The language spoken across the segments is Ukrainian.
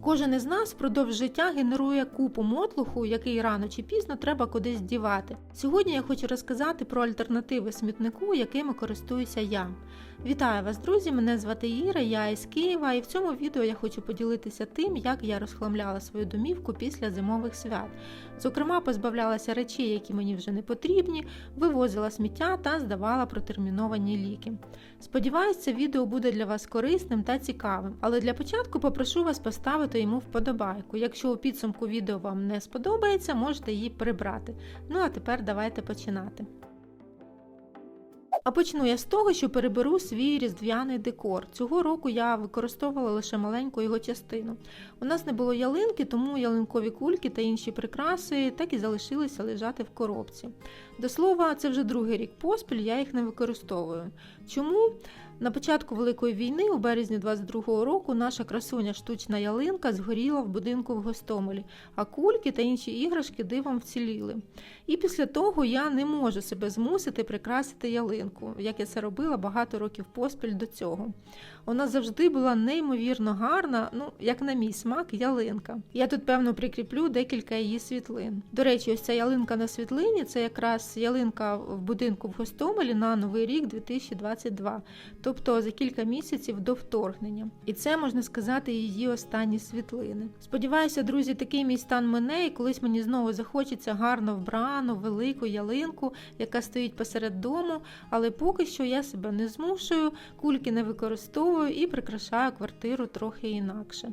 Кожен із нас впродовж життя генерує купу мотлуху, який рано чи пізно треба кудись дівати. Сьогодні я хочу розказати про альтернативи смітнику, якими користуюся я. Вітаю вас, друзі! Мене звати Іра, я із Києва, і в цьому відео я хочу поділитися тим, як я розхламляла свою домівку після зимових свят. Зокрема, позбавлялася речей, які мені вже не потрібні, вивозила сміття та здавала протерміновані ліки. Сподіваюсь, це відео буде для вас корисним та цікавим, але для початку попрошу вас поставити йому вподобайку. Якщо у підсумку відео вам не сподобається, можете її прибрати. Ну а тепер давайте починати. А почну я з того, що переберу свій різдвяний декор. Цього року я використовувала лише маленьку його частину. У нас не було ялинки, тому ялинкові кульки та інші прикраси так і залишилися лежати в коробці. До слова, це вже другий рік поспіль, я їх не використовую. Чому? На початку Великої війни, у березні 22-го року, наша красуня штучна ялинка згоріла в будинку в Гостомелі, а кульки та інші іграшки дивом вціліли. І після того я не можу себе змусити прикрасити ялинку, як я це робила багато років поспіль до цього. Вона завжди була неймовірно гарна, ну як на мій смак, ялинка. Я тут певно прикріплю декілька її світлин. До речі, ось ця ялинка на світлині це якраз ялинка в будинку в Гостомелі на новий рік 2022, тобто за кілька місяців до вторгнення. І це можна сказати її останні світлини. Сподіваюся, друзі, такий мій стан мене, і колись мені знову захочеться гарно вбрану, велику ялинку, яка стоїть посеред дому, але поки що я себе не змушую, кульки не використовую і прикрашаю квартиру трохи інакше.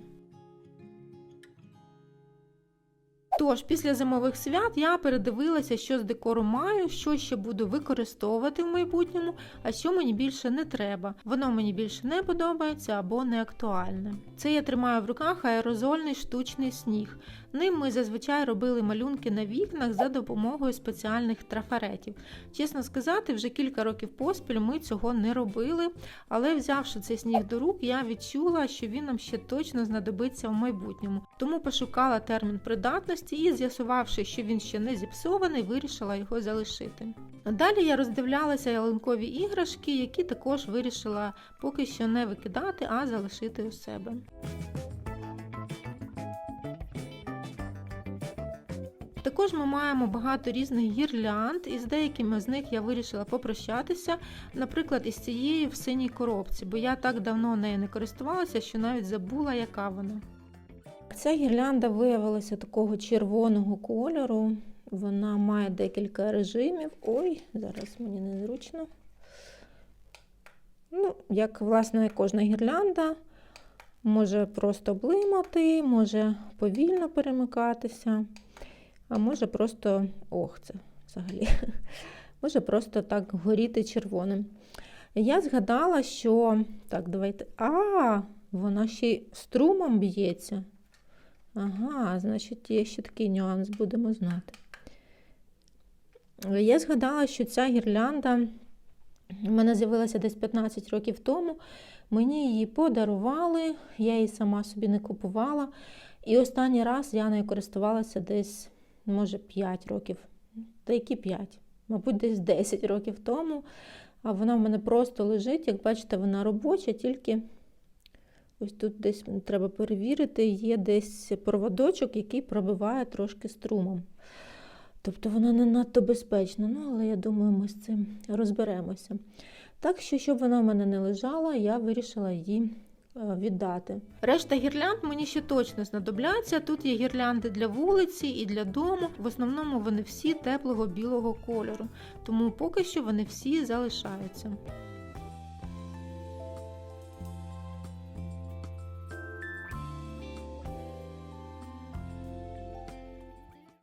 Тож, після зимових свят я передивилася, що з декору маю, що ще буду використовувати в майбутньому, а що мені більше не треба. Воно мені більше не подобається або не актуальне. Це я тримаю в руках аерозольний штучний сніг. Ним ми зазвичай робили малюнки на вікнах за допомогою спеціальних трафаретів. Чесно сказати, вже кілька років поспіль ми цього не робили, але взявши цей сніг до рук, я відчула, що він нам ще точно знадобиться в майбутньому. Тому пошукала термін придатності і, з'ясувавши, що він ще не зіпсований, вирішила його залишити. Далі я роздивлялася ялинкові іграшки, які також вирішила поки що не викидати, а залишити у себе. Також ми маємо багато різних гірлянд, і з деякими з них я вирішила попрощатися, наприклад, із цією в синій коробці, бо я так давно нею не користувалася, що навіть забула, яка вона. Ця гірлянда виявилася такого червоного кольору. Вона має декілька режимів. Ой, зараз мені незручно. Ну, як, власне, кожна гірлянда може просто блимати, може повільно перемикатися. А може просто, ох, це взагалі, може просто так горіти червоним. Я згадала, що. Так, давайте. А, вона ще й струмом б'ється. Ага, значить, є ще такий нюанс, будемо знати. Я згадала, що ця гірлянда в мене з'явилася десь 15 років тому. Мені її подарували, я її сама собі не купувала. І останній раз я нею користувалася десь може 5 років, та які 5, мабуть, десь 10 років тому. А вона в мене просто лежить. Як бачите, вона робоча, тільки ось тут десь треба перевірити, є десь проводочок, який пробиває трошки струмом. Тобто вона не надто безпечна, ну, але я думаю, ми з цим розберемося. Так що, щоб вона в мене не лежала, я вирішила її віддати. Решта гірлянд мені ще точно знадобляться. Тут є гірлянди для вулиці і для дому. В основному вони всі теплого білого кольору, тому поки що вони всі залишаються.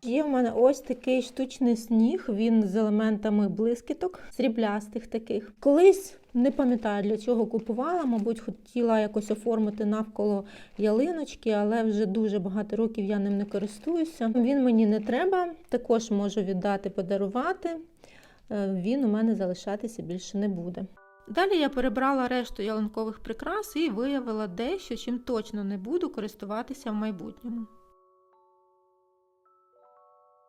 Є в мене ось такий штучний сніг, він з елементами блискіток, сріблястих таких. Колись не пам'ятаю для чого купувала, мабуть, хотіла якось оформити навколо ялиночки, але вже дуже багато років я ним не користуюся. Він мені не треба, також можу віддати, подарувати. Він у мене залишатися більше не буде. Далі я перебрала решту ялинкових прикрас і виявила дещо, чим точно не буду користуватися в майбутньому.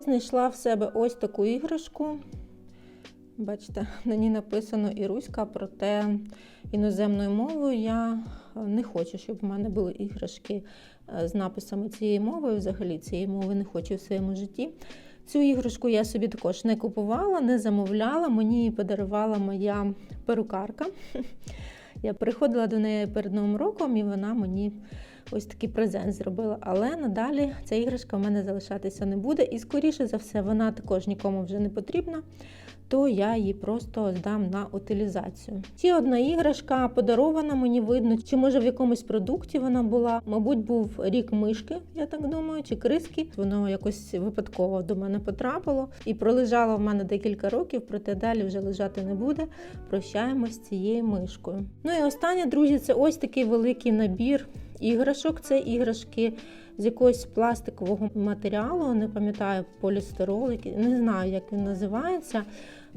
Знайшла в себе ось таку іграшку. Бачите, на ній написано Іруська, проте іноземною мовою я не хочу, щоб в мене були іграшки е, з написами цієї мови. Взагалі цієї мови не хочу в своєму житті. Цю іграшку я собі також не купувала, не замовляла. Мені її подарувала моя перукарка. Я приходила до неї перед Новим роком, і вона мені ось такий презент зробила. Але надалі ця іграшка в мене залишатися не буде. І, скоріше за все, вона також нікому вже не потрібна, то я її просто здам на утилізацію. Ще одна іграшка подарована, мені видно, чи може в якомусь продукті вона була. Мабуть, був рік мишки, я так думаю, чи криски. Воно якось випадково до мене потрапило і пролежало в мене декілька років, проте далі вже лежати не буде. Прощаємось з цією мишкою. Ну і останнє, друзі, це ось такий великий набір іграшок. Це іграшки з якогось пластикового матеріалу, не пам'ятаю, полістирол, не знаю, як він називається.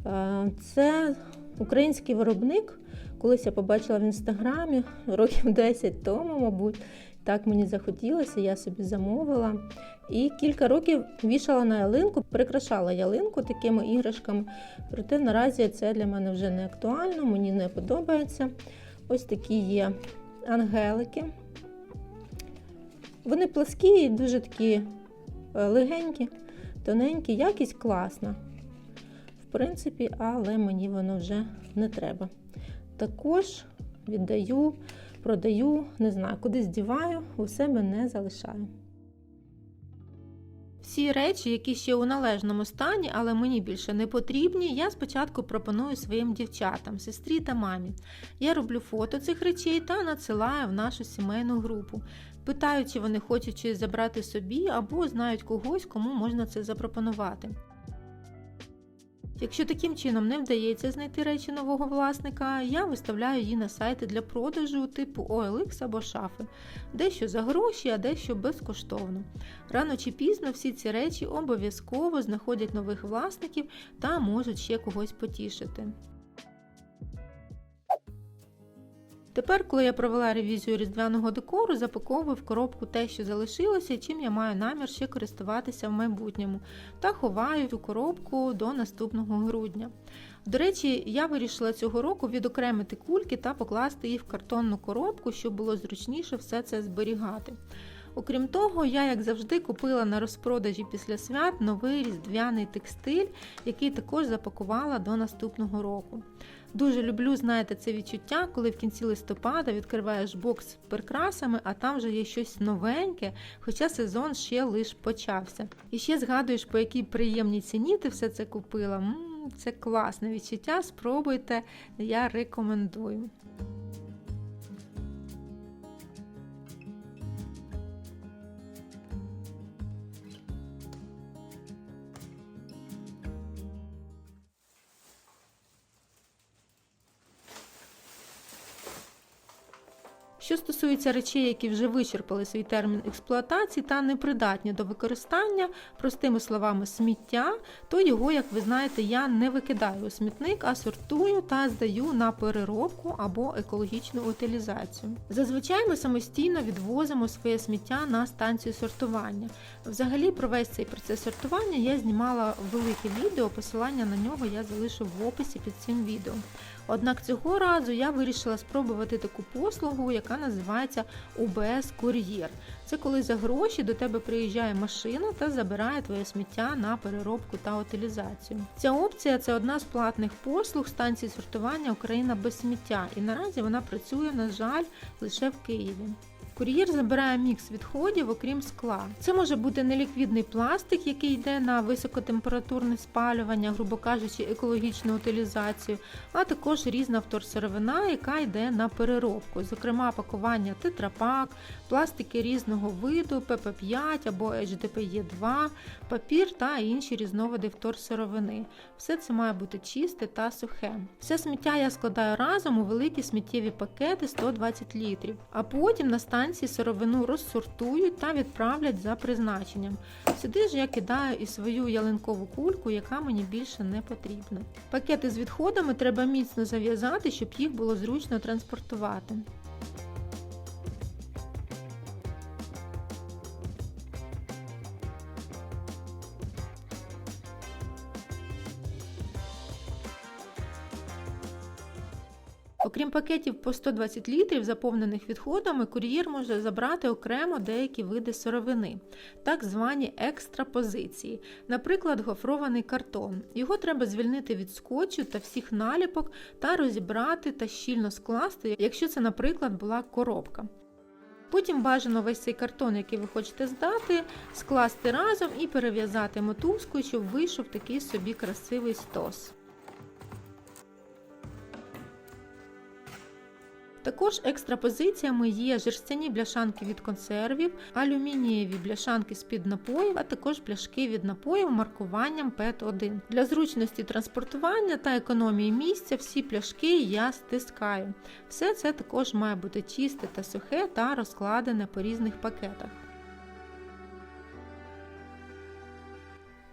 Е, Це український виробник. Колись я побачила в інстаграмі років 10 тому, мабуть. Так мені захотілося, я собі замовила. І кілька років вішала на ялинку, прикрашала ялинку такими іграшками. Проте наразі це для мене вже не актуально, мені не подобається. Ось такі є ангелики. Вони пласкі і дуже такі е, легенькі, тоненькі, якість класна. В принципі, але мені воно вже не треба. Також віддаю, продаю, не знаю, кудись діваю, у себе не залишаю. Всі речі, які ще у належному стані, але мені більше не потрібні, я спочатку пропоную своїм дівчатам, сестрі та мамі. Я роблю фото цих речей та надсилаю в нашу сімейну групу. Питаю, чи вони хочуть щось забрати собі або знають когось, кому можна це запропонувати. Якщо таким чином не вдається знайти речі нового власника, я виставляю її на сайти для продажу типу OLX або шафи, дещо за гроші, а дещо безкоштовно. Рано чи пізно всі ці речі обов'язково знаходять нових власників та можуть ще когось потішити. Тепер, коли я провела ревізію різдвяного декору, запаковую в коробку те, що залишилося, чим я маю намір ще користуватися в майбутньому, та ховаю цю коробку до наступного грудня. До речі, я вирішила цього року відокремити кульки та покласти їх в картонну коробку, щоб було зручніше все це зберігати. Окрім того, я, як завжди, купила на розпродажі після свят новий різдвяний текстиль, який також запакувала до наступного року. Дуже люблю, знаєте, це відчуття, коли в кінці листопада відкриваєш бокс з прикрасами, а там вже є щось новеньке, хоча сезон ще лиш почався. І ще згадуєш, по якій приємній ціні ти все це купила. м це класне відчуття. Спробуйте, я рекомендую. Стосується речей, які вже вичерпали свій термін експлуатації та непридатні до використання, простими словами, сміття, то його, як ви знаєте, я не викидаю у смітник, а сортую та здаю на переробку або екологічну утилізацію. Зазвичай ми самостійно відвозимо своє сміття на станцію сортування. Взагалі, про весь цей процес сортування я знімала велике відео, посилання на нього я залишу в описі під цим відео. Однак цього разу я вирішила спробувати таку послугу, яка називається УБС Кур'єр. Це коли за гроші до тебе приїжджає машина та забирає твоє сміття на переробку та утилізацію. Ця опція це одна з платних послуг станції сортування Україна без сміття, і наразі вона працює, на жаль, лише в Києві. Кур'єр забирає мікс відходів, окрім скла. Це може бути неліквідний пластик, який йде на високотемпературне спалювання, грубо кажучи, екологічну утилізацію, а також різна вторсировина, яка йде на переробку, зокрема пакування тетрапак, пластики різного виду, ПП5 або HDPE2, папір та інші різновиди вторсировини. Все це має бути чисте та сухе. Все сміття я складаю разом у великі сміттєві пакети 120 літрів, а потім на станції сировину розсортують та відправлять за призначенням. Сюди ж я кидаю і свою ялинкову кульку, яка мені більше не потрібна. Пакети з відходами треба міцно зав'язати, щоб їх було зручно транспортувати. Пакетів по 120 літрів, заповнених відходами, кур'єр може забрати окремо деякі види сировини, так звані екстрапозиції, наприклад, гофрований картон. Його треба звільнити від скотчу та всіх наліпок та розібрати та щільно скласти, якщо це, наприклад, була коробка. Потім бажано весь цей картон, який ви хочете здати, скласти разом і перев'язати мотузкою, щоб вийшов такий собі красивий стос. Також екстрапозиціями є жерстяні бляшанки від консервів, алюмінієві бляшанки з-під напоїв, а також пляшки від напоїв маркуванням ПЕТ-1. Для зручності транспортування та економії місця всі пляшки я стискаю. Все це також має бути чисте та сухе та розкладене по різних пакетах.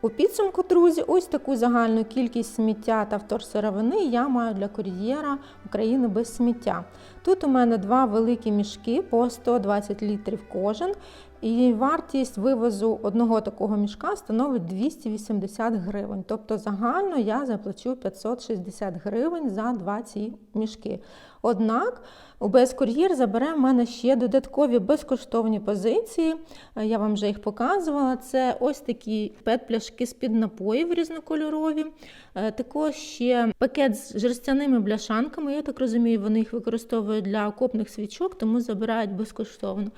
У підсумку, друзі, ось таку загальну кількість сміття та вторсировини я маю для кур'єра України без сміття. Тут у мене два великі мішки по 120 літрів кожен, і вартість вивозу одного такого мішка становить 280 гривень. Тобто загально я заплачу 560 гривень за два ці мішки. Однак УБС Кур'єр забере в мене ще додаткові безкоштовні позиції. Я вам вже їх показувала. Це ось такі пет-пляшки з-під напоїв різнокольорові. Також ще пакет з жерстяними бляшанками. Я так розумію, вони їх використовують для окопних свічок, тому забирають безкоштовно.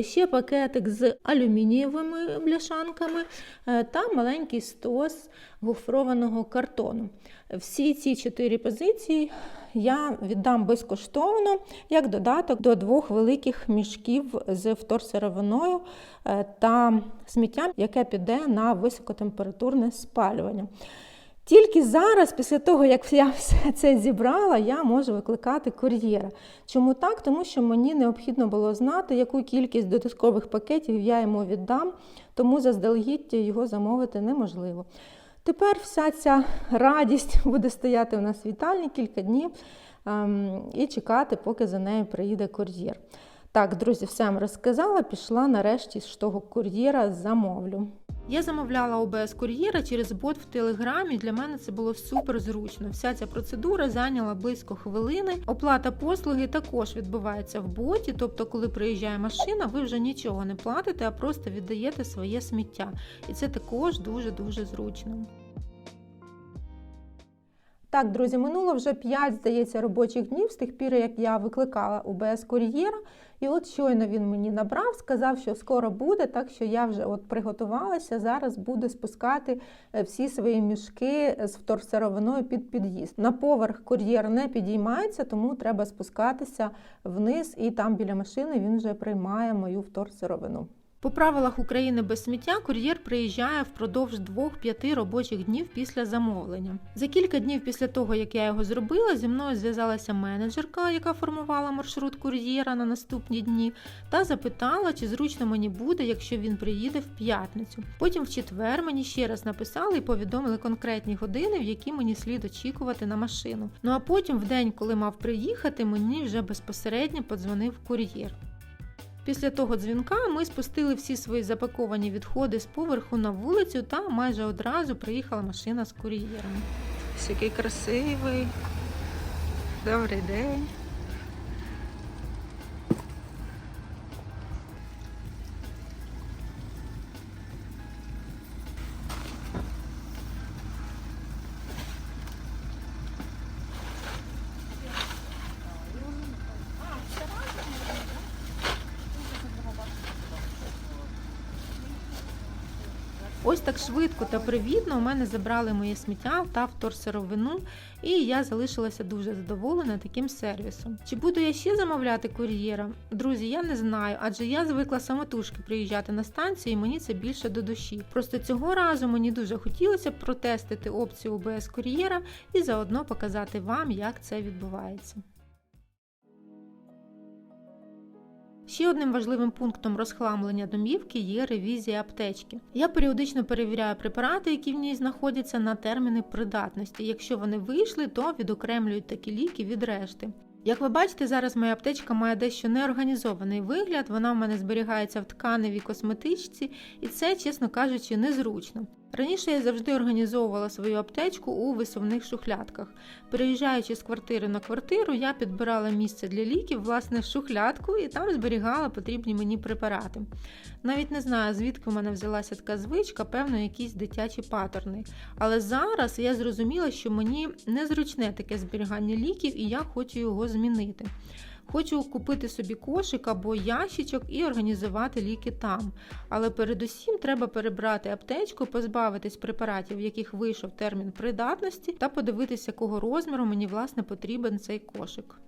Ще пакетик з алюмінієвими бляшанками та маленький стос гофрованого картону. Всі ці чотири позиції я віддам безкоштовно як додаток до двох великих мішків з вторсировиною та сміттям, яке піде на високотемпературне спалювання. Тільки зараз, після того, як я все це зібрала, я можу викликати кур'єра. Чому так? Тому що мені необхідно було знати, яку кількість додаткових пакетів я йому віддам, тому заздалегідь його замовити неможливо. Тепер вся ця радість буде стояти у нас в вітальні кілька днів ем, і чекати, поки за нею приїде кур'єр. Так, друзі, все розказала, пішла нарешті з того кур'єра замовлю. Я замовляла ОБС кур'єра через бот в Телеграмі. Для мене це було супер зручно. Вся ця процедура зайняла близько хвилини. Оплата послуги також відбувається в боті. Тобто, коли приїжджає машина, ви вже нічого не платите, а просто віддаєте своє сміття. І це також дуже-дуже зручно. Так, друзі, минуло вже 5, здається, робочих днів з тих пір, як я викликала УБС кур'єра. І от щойно він мені набрав, сказав, що скоро буде, так що я вже от приготувалася. Зараз буду спускати всі свої мішки з вторсировиною під під'їзд. На поверх кур'єр не підіймається, тому треба спускатися вниз, і там біля машини він вже приймає мою вторсировину. По правилах України без сміття кур'єр приїжджає впродовж 2-5 робочих днів після замовлення. За кілька днів після того, як я його зробила, зі мною зв'язалася менеджерка, яка формувала маршрут кур'єра на наступні дні, та запитала, чи зручно мені буде, якщо він приїде в п'ятницю. Потім в четвер мені ще раз написали і повідомили конкретні години, в які мені слід очікувати на машину. Ну а потім, в день, коли мав приїхати, мені вже безпосередньо подзвонив кур'єр. Після того дзвінка ми спустили всі свої запаковані відходи з поверху на вулицю та майже одразу приїхала машина з кур'єром. Який красивий. Добрий день. Ось так швидко та привітно у мене забрали моє сміття та вторсировину, і я залишилася дуже задоволена таким сервісом. Чи буду я ще замовляти кур'єра? Друзі, я не знаю, адже я звикла самотужки приїжджати на станцію, і мені це більше до душі. Просто цього разу мені дуже хотілося протестити опцію ОБС кур'єра і заодно показати вам, як це відбувається. Ще одним важливим пунктом розхламлення домівки є ревізія аптечки. Я періодично перевіряю препарати, які в ній знаходяться, на терміни придатності. Якщо вони вийшли, то відокремлюють такі ліки від решти. Як ви бачите, зараз моя аптечка має дещо неорганізований вигляд, вона в мене зберігається в тканевій косметичці, і це, чесно кажучи, незручно. Раніше я завжди організовувала свою аптечку у висувних шухлядках. Переїжджаючи з квартири на квартиру, я підбирала місце для ліків, власне, шухлядку і там зберігала потрібні мені препарати. Навіть не знаю, звідки в мене взялася така звичка, певно, якісь дитячі патерни. Але зараз я зрозуміла, що мені незручне таке зберігання ліків, і я хочу його змінити. Хочу купити собі кошик або ящичок і організувати ліки там. Але передусім треба перебрати аптечку, позбавитись препаратів, в яких вийшов термін придатності, та подивитися, якого розміру мені власне потрібен цей кошик.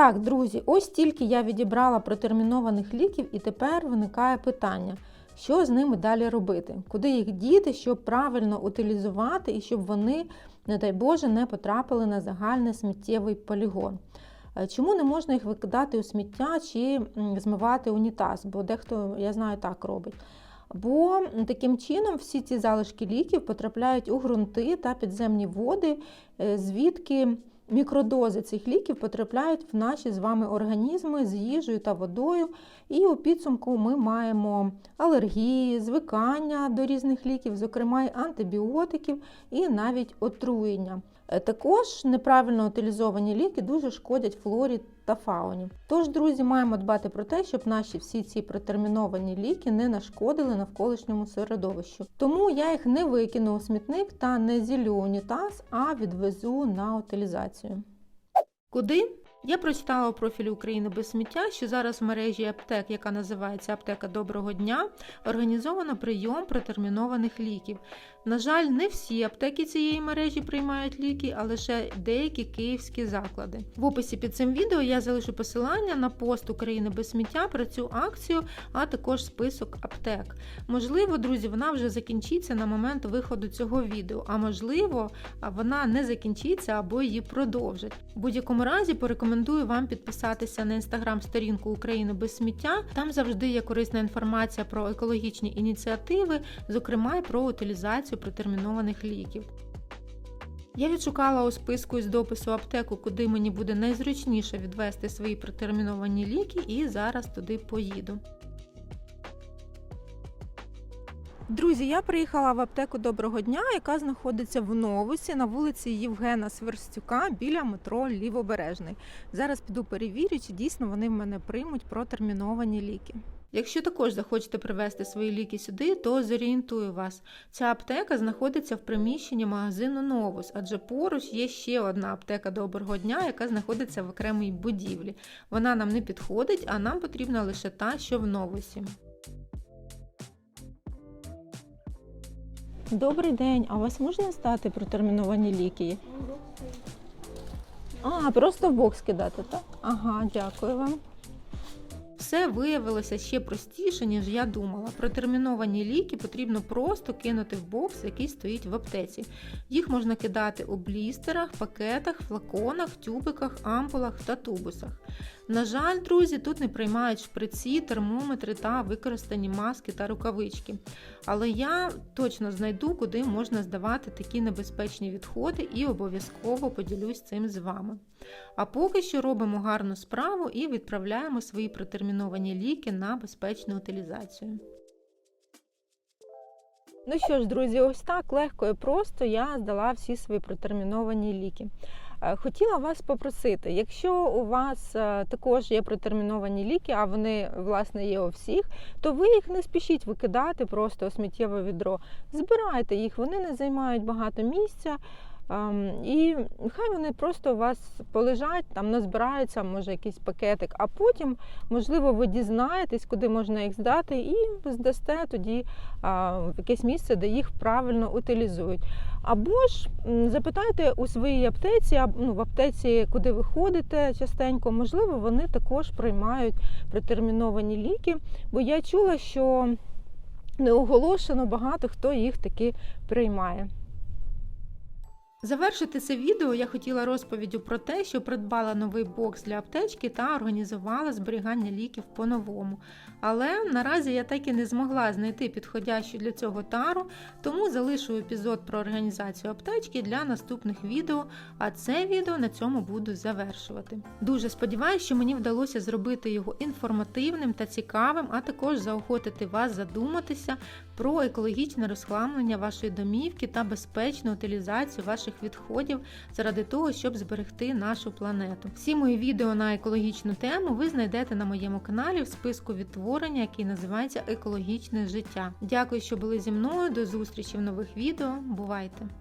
Так, друзі, ось тільки я відібрала протермінованих ліків, і тепер виникає питання, що з ними далі робити, куди їх діти, щоб правильно утилізувати і щоб вони, не дай Боже, не потрапили на загальний сміттєвий полігон. Е, Чому не можна їх викидати у сміття чи змивати унітаз? Бо дехто, я знаю, так робить. Бо таким чином всі ці залишки ліків потрапляють у ґрунти та підземні води, е, звідки мікродози цих ліків потрапляють в наші з вами організми з їжею та водою, і у підсумку ми маємо алергії, звикання до різних ліків, зокрема й антибіотиків, і навіть отруєння. Е, Також неправильно утилізовані ліки дуже шкодять флорі та фауні. Тож, друзі, маємо дбати про те, щоб наші всі ці протерміновані ліки не нашкодили навколишньому середовищу. Тому я їх не викину у смітник та не зілю унітаз, а відвезу на утилізацію. Куди? Я прочитала у профілі України без сміття, що зараз в мережі аптек, яка називається Аптека Доброго дня, організовано прийом протермінованих ліків. На жаль, не всі аптеки цієї мережі приймають ліки, а лише деякі київські заклади. В описі під цим відео я залишу посилання на пост України без сміття про цю акцію, а також список аптек. Можливо, друзі, вона вже закінчиться на момент виходу цього відео, а можливо, вона не закінчиться або її продовжать. В будь-якому разі порекомендую вам підписатися на інстаграм-сторінку України без сміття. Там завжди є корисна інформація про екологічні ініціативи, зокрема й про утилізацію протермінованих ліків. Я відшукала у списку із допису аптеку, куди мені буде найзручніше відвести свої протерміновані ліки, і зараз туди поїду. Друзі, я приїхала в аптеку Доброго дня, яка знаходиться в Новусі на вулиці Євгена Сверстюка біля метро Лівобережний. Зараз піду перевірю, чи дійсно вони в мене приймуть протерміновані ліки. Якщо також захочете привезти свої ліки сюди, то зорієнтую вас. Ця аптека знаходиться в приміщенні магазину Новус, адже поруч є ще одна аптека Доброго дня, яка знаходиться в окремій будівлі. Вона нам не підходить, а нам потрібна лише та, що в Новусі. Добрий день, а у вас можна стати протерміновані ліки? А, просто в бокс кидати, так? Ага, дякую вам. Все виявилося ще простіше, ніж я думала. Протерміновані ліки потрібно просто кинути в бокс, який стоїть в аптеці. Їх можна кидати у блістерах, пакетах, флаконах, тюбиках, ампулах та тубусах. На жаль, друзі, тут не приймають шприці, термометри та використані маски та рукавички. Але я точно знайду, куди можна здавати такі небезпечні відходи і обов'язково поділюсь цим з вами. А поки що робимо гарну справу і відправляємо свої протерміновані ліки на безпечну утилізацію. Ну що ж, друзі, ось так легко і просто я здала всі свої протерміновані ліки. Е, Хотіла вас попросити, якщо у вас е, також є протерміновані ліки, а вони власне є у всіх, то ви їх не спішіть викидати просто у сміттєве відро. Збирайте їх, вони не займають багато місця. Ем, І хай вони просто у вас полежать, там назбираються, може якийсь пакетик, а потім, можливо, ви дізнаєтесь, куди можна їх здати, і здасте тоді в якесь місце, де їх правильно утилізують. Або ж запитайте у своїй аптеці, ну, в аптеці, куди ви ходите частенько, можливо, вони також приймають протерміновані ліки, бо я чула, що неоголошено багато хто їх таки приймає. Завершити це відео я хотіла розповіддю про те, що придбала новий бокс для аптечки та організувала зберігання ліків по-новому. Але наразі я так і не змогла знайти підходящу для цього тару, тому залишу епізод про організацію аптечки для наступних відео, а це відео на цьому буду завершувати. Дуже сподіваюся, що мені вдалося зробити його інформативним та цікавим, а також заохотити вас задуматися про екологічне розхламлення вашої домівки та безпечну утилізацію ваших відходів заради того, щоб зберегти нашу планету. Всі мої відео на екологічну тему ви знайдете на моєму каналі в списку відтворення, який називається Екологічне життя. Дякую, що були зі мною. До зустрічі в нових відео. Бувайте!